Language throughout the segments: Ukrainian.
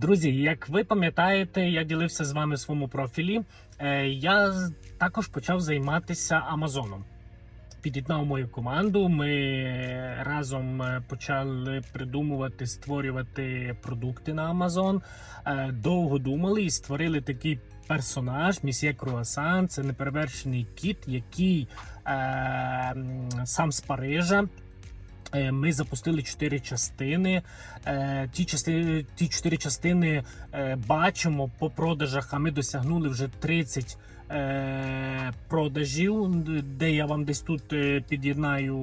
Друзі, як ви пам'ятаєте, я ділився з вами в своєму профілі. Е, Я також почав займатися Амазоном. Під'єднав мою команду. Ми разом е, почали придумувати, створювати продукти на Амазон. Е, Довго думали і створили такий персонаж, місьє Круасан. Це неперевершений кіт, який е, сам з Парижа. Е, Ми запустили чотири частини. Е, Ті частини, ті чотири частини е, бачимо по продажах. А ми досягнули вже 30 е, продажів, де я вам десь тут під'єднаю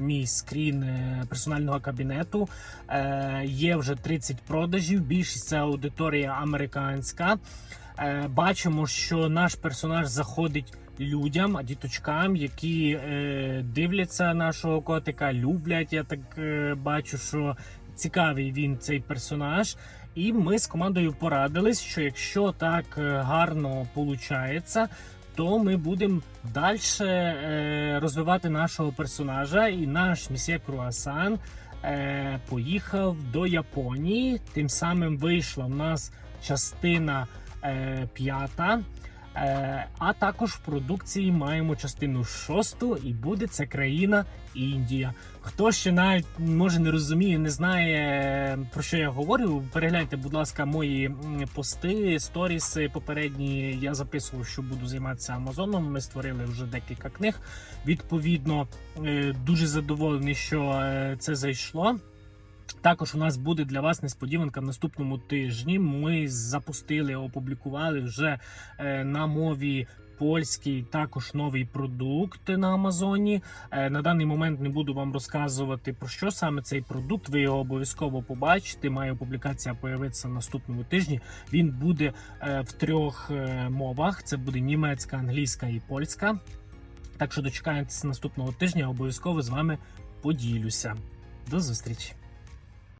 мій скрін персонального кабінету. Є вже 30 продажів. Більшість це аудиторія американська. Е, Бачимо, що наш персонаж заходить людям, діточкам, які е, дивляться нашого котика, люблять. Я так е, бачу, що цікавий він цей персонаж. І ми з командою порадились, що якщо так гарно виходить, то ми будемо далі розвивати нашого персонажа, і наш місьє Круасан поїхав до Японії. Тим самим вийшла в нас частина п'ята. Е, а також в продукції маємо частину шосту, і буде це країна Індія. Хто ще навіть може не розуміє, не знає е, про що я говорю. Перегляньте, будь ласка, мої пости, сторіси попередні. Я записував, що буду займатися Амазоном. Ми створили вже декілька книг. Відповідно, е, дуже задоволений, що е, це зайшло. Також у нас буде для вас несподіванка в наступному тижні. Ми запустили, опублікували вже е, на мові. Польський також новий продукт на Амазоні. Е, На даний момент не буду вам розказувати про що саме цей продукт. Ви його обов'язково побачите. Має публікація появитися наступному тижні. Він буде е, в трьох мовах: це буде німецька, англійська і польська. Так що дочекаєтеся наступного тижня, обов'язково з вами поділюся. До зустрічі!